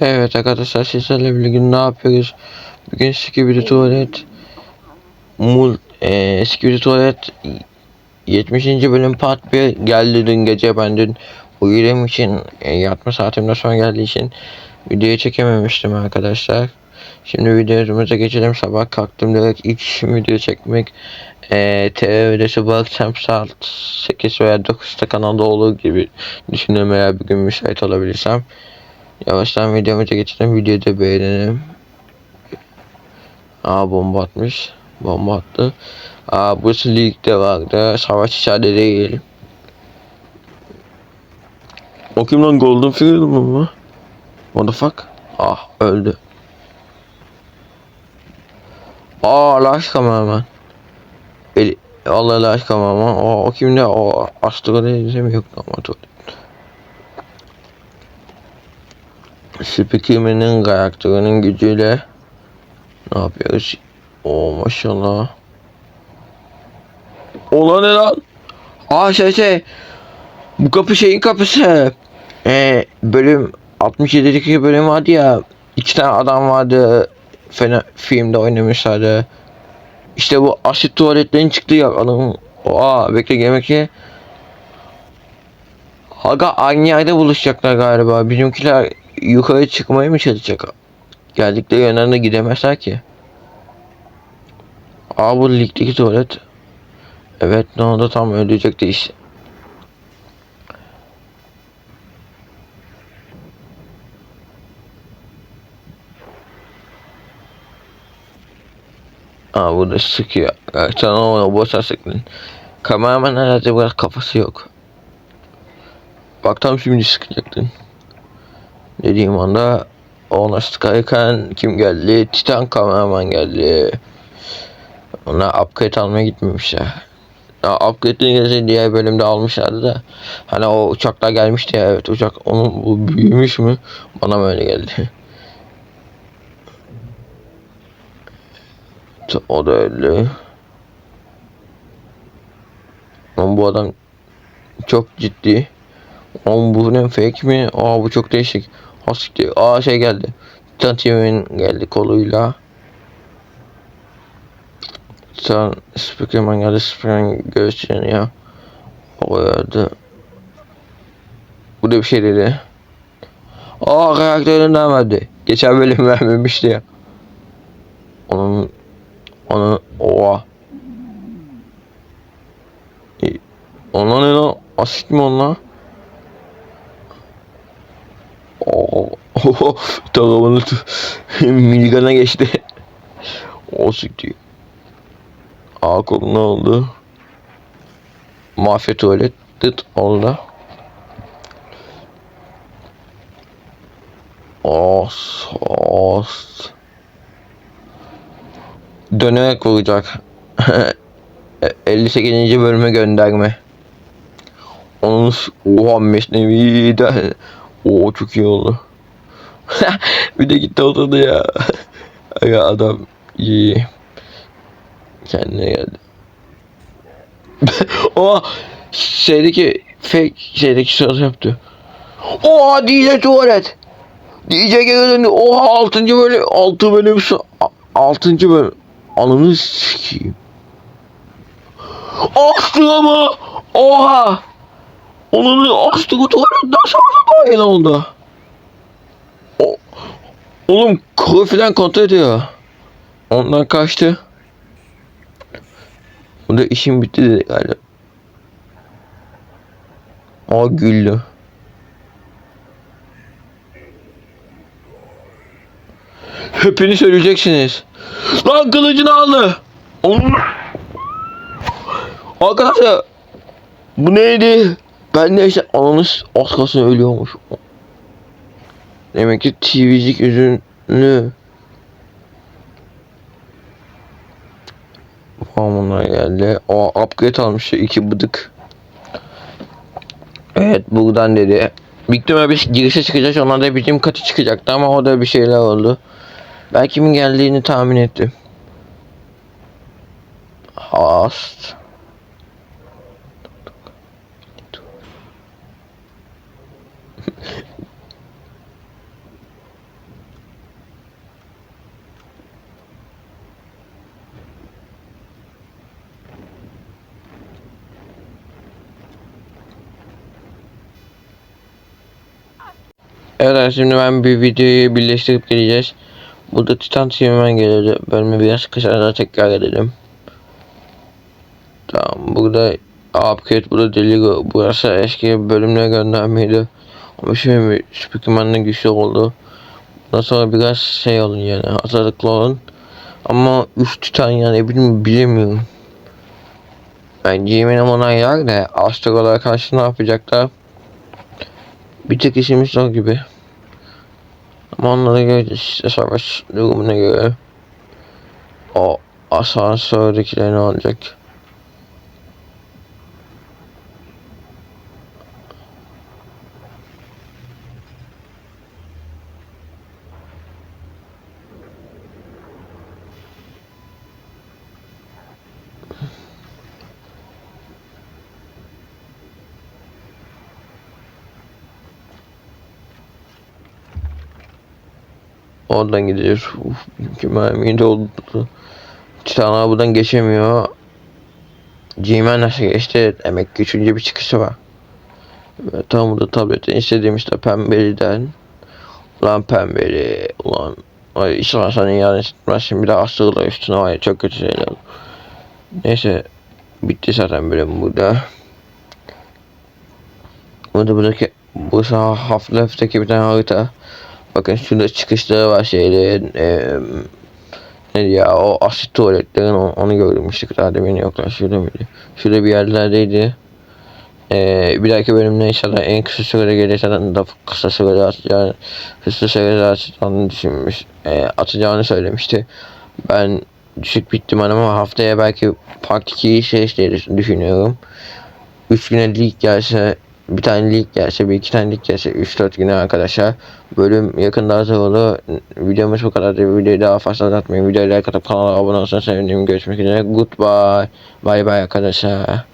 Evet arkadaşlar sizlerle birlikte ne yapıyoruz? Bugün Skibidi Tuvalet Mul eee Skibidi Tuvalet 70. bölüm part 1 geldi dün gece ben dün uyuduğum için e, yatma saatimden sonra geldiği için videoyu çekememiştim arkadaşlar. Şimdi videomuza geçelim sabah kalktım direkt ilk video çekmek eee TV videosu bu saat 8 veya 9'da kanalda olur gibi düşünüyorum eğer bir gün müsait olabilirsem. Yavaştan videomuza geçelim. Videoyu da beğenelim. Aa bomba atmış. Bomba attı. Aa bu ligde vardı. Savaş içeride değil. O kim lan Golden Field mu? What the fuck? Ah öldü. Aa Laş kameraman. Eli, Allah Laş kameraman. O, o kimde? O Astro değil mi? Yok Spiker'in karakterinin gücüyle ne yapıyoruz? Oo maşallah. Ola ne lan? Aa şey şey. Bu kapı şeyin kapısı. Ee, bölüm 67'deki bölüm vardı ya. İki tane adam vardı. Fena filmde oynamışlardı. İşte bu asit tuvaletlerin çıktı ya adam. Aa bekle yemek ye. Aga aynı yerde buluşacaklar galiba. Bizimkiler yukarı çıkmaya mı çalışacak? Geldikleri yönlerine gidemezler ki. Aa bu ligdeki tuvalet. Evet ne oldu tam ölecekti işte. Aa bu da sıkıyor. Sen ona boşa sıktın. Kameraman herhalde biraz kafası yok. Bak tam şimdi sıkacaktın. Dediğim anda ona sıkarken kim geldi? Titan kameraman geldi. Ona upgrade almaya gitmemişler. Ya upgrade'ini diğer bölümde almışlardı da. Hani o uçaklar gelmişti ya evet uçak onun bu büyümüş mü? Bana mı öyle geldi? O da öyle. Ama bu adam çok ciddi. Oğlum bu ne fake mi? Aa bu çok değişik. Hasikti. Aa şey geldi. Titantium'in geldi koluyla. Titan Spikerman geldi. Spikerman göğüslerini ya. O geldi. Bu da bir şey dedi. Aa karakterinden verdi. Geçen bölüm vermemişti ya. Onun onun oha. Ona ne lan? Asit mi onlar? Oho. Takımını miligana geçti. o sikti. Aa kolu ne oldu? Mafya tuvalet dıt oldu. Os, os. Dönerek vuracak. 58. bölüme gönderme. Onun oha mesnevi de o çok iyi oldu. bir de gitti oturdu ya. ya adam iyi. Kendine geldi. o şeydeki fake şeydeki söz yaptı. Oha DJ tuvalet. DJ geri döndü. Oha 6. bölüm 6 bölüm 6. bölüm. Ananı sikeyim. Açtı ama. Oha. Onun açtı tuvaletten sonra dahil oldu. O, oğlum kuru filan kontrol ediyor. Ondan kaçtı. Bu da işim bitti dedi galiba. Aa güldü. Hepiniz söyleyeceksiniz. Lan kılıcını aldı. Onun... Arkadaşlar bu neydi? Ben işte ananız az kalsın ölüyormuş. Demek ki TV'cik üzünlü. Tamam geldi. O upgrade almış iki bıdık. Evet buradan dedi. Büyük ihtimalle bir girişe çıkacak. Onlar da bizim katı çıkacaktı ama o da bir şeyler oldu. Ben kimin geldiğini tahmin ettim. Hast. Evet şimdi ben bir videoyu birleştirip geleceğiz. Burada Titan TV'den geliyordu. Bölümü biraz kısaca tekrar edelim. Tamam burada Upgrade burada Deligo. Burası eski bölümlere göndermeydi. Ama şimdi Spikerman'la güçlü oldu. Bundan sonra biraz şey olun yani hazırlıklı olun. Ama 3 Titan yani bilmiyorum, bilemiyorum. Bence eminim onaylar da Astral'a karşı ne yapacaklar? Bir tek işimiz zor gibi. Ama onlara göreceğiz işte savaş durumuna göre. O asansördekiler ne olacak? Oradan gidiyoruz. Uf, bizimki mermiyi doldu. Titanlar buradan geçemiyor. G-Man nasıl geçti? Demek ki üçüncü bir çıkışı var. Ve tam burada tabletten istediğim işte pembeliden. Ulan pembeli. Ulan. Ay inşallah sana iade etmez. Şimdi bir daha asılırlar üstüne var çok kötü şeyler. Neyse. Bitti zaten bölüm burada. Burada buradaki bu Half-Life'deki bir tane harita. Bakın şurada çıkışları var şeylerin. eee ne ya o asit tuvaletlerin onu, onu gördüm işte daha demin yoklar şurada mıydı? Şurada bir yerlerdeydi. Eee bir dahaki bölümde inşallah en kısa sürede gelirse da kısa sürede atacağını, kısa sürede atacağını düşünmüş, eee, atacağını söylemişti. Ben düşük bir ihtimal ama haftaya belki Part 2'yi şey işte düşünüyorum. 3 güne lig gelse bir tane lig gelse bir iki tane lig gelse 3-4 güne arkadaşlar bölüm yakında hazır olur videomuz bu kadar. Videoyu daha fazla uzatmayın videoyu like atıp kanala abone olursanız sevinirim. Görüşmek üzere. Goodbye. Bye bye arkadaşlar